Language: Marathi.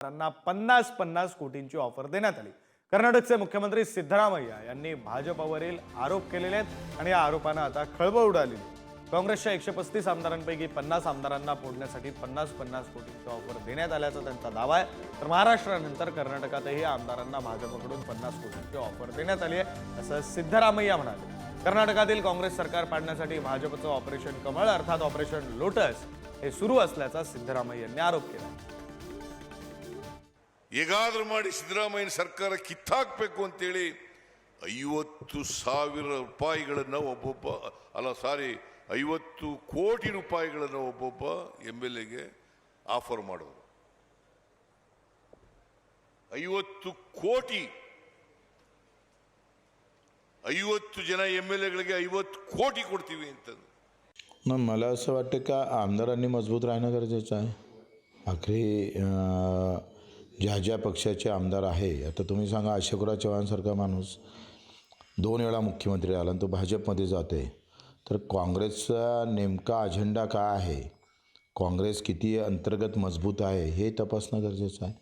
त्यांना पन्नास पन्नास कोटींची ऑफर देण्यात आली. कर्नाटकचे मुख्यमंत्री सिद्धरामय्या यांनी भाजपवरील आरोप केलेले आहेत आणि या आरोपांना आता खळबळ उडाली. काँग्रेसच्या एकशे पस्तीस आमदारांपैकी पन्नास आमदारांना फोडण्यासाठी पन्नास पन्नास कोटींची ऑफर देण्यात आल्याचा त्यांचा दावा आहे. तर महाराष्ट्रानंतर कर्नाटकातही आमदारांना भाजपकडून पन्नास कोटींची ऑफर देण्यात आली आहे असं सिद्धरामय्या म्हणाले. कर्नाटकातील काँग्रेस सरकार पाडण्यासाठी भाजपचं ऑपरेशन कमळ अर्थात ऑपरेशन लोटस हे सुरू असल्याचा सिद्धरामय्या यांनी आरोप केला. ಹೇಗಾದ್ರೂ ಮಾಡಿ ಸಿದ್ದರಾಮಯ್ಯನ ಸರ್ಕಾರ ಕಿತ್ತಾಕ್ಬೇಕು ಅಂತೇಳಿ ಐವತ್ತು ಸಾವಿರ ರೂಪಾಯಿಗಳನ್ನ ಒಬ್ಬೊಬ್ಬ ಅಲ್ಲ ಸಾರಿ ಐವತ್ತು ಕೋಟಿ ರೂಪಾಯಿಗಳನ್ನ ಒಬ್ಬೊಬ್ಬ ಎಮ್ ಎಲ್ ಎಗೆ ಆಫರ್ ಮಾಡೋರು ಐವತ್ತು ಕೋಟಿ ಐವತ್ತು ಜನ ಎಮ್ ಎಲ್ ಎಗಳಿಗೆ ಐವತ್ತು ಕೋಟಿ ಕೊಡ್ತೀವಿ ಅಂತಂದು नाही मला असं वाटतं का आमदारांनी मजबूत राहणं गरजेचं आहे आखरी अं, ज्या ज्या पक्षाचे आमदार आहे आता तुम्ही सांगा अशोकराव चव्हाणसारखा माणूस दोन वेळा मुख्यमंत्री आला आणि तो भाजपमध्ये जाते तर काँग्रेसचा नेमका अजेंडा काय आहे? काँग्रेस किती अंतर्गत मजबूत आहे हे तपासणं गरजेचं आहे.